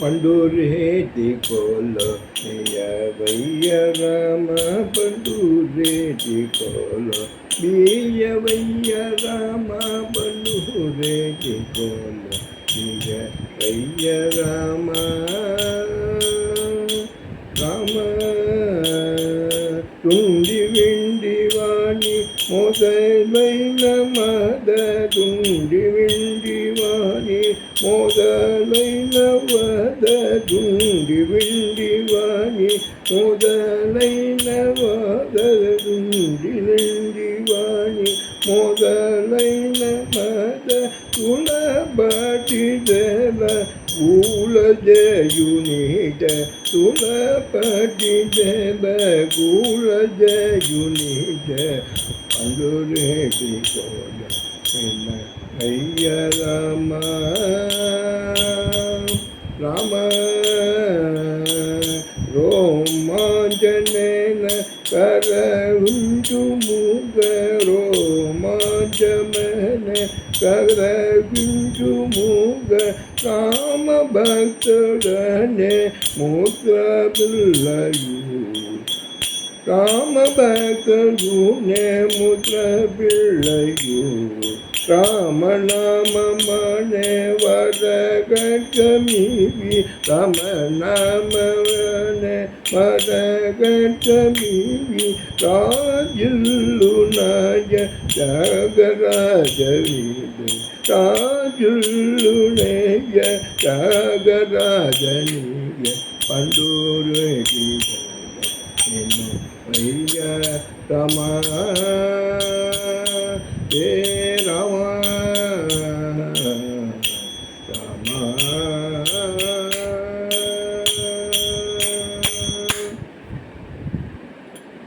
పండురేటి కోలో బియ్యవయ్య రామ పండురేటి కోలో బియ్యవయ్య రామ పండురేటి కోలో బియ్యవయ్య రామ రామ తుండి முதல்வைன மததுண்டி விண்டிவானே முதலைன வததுண்டி விண்டிவானே முதலைன வததுண்டி நின்றிவானே முதலைன மத குலபாட்டிதல ಕೂಳಜಯುನಿಟ ತುಳಪಟಿ ದೇವ ಕೂಳಜಯುನಿಟ ಅಂದುರೇಟಿ ಕೋಡ ನಿನ್ನ ಅಯ್ಯ ರಾಮ ರಾಮ ರೋಮಾಂಜನೇನ ಕರ ಗುಂಜುಮುಗರೋ ಮಾಜಮನ ಕದ ಗುಂಜುಮುಗ ಕಾಮ ಭಕ್ತಡನೆ ಮೂತ್ರ ಪಿಲ್ಲಯು ಕಾಮ ಭಕ್ತ ಗುಣೆ ಮೂತ್ರ ಪಿಲ್ಲಯು ராமநாமமனே வரகட்டமீவி ரமநாமவனே வரகட்டமீவி ராஜில்லு நாய ஜாகராஜவீடு ராஜுல்லு நேய ஜாகராஜனீய பண்டூரு என்ன வைய ரமா ஏ mundo.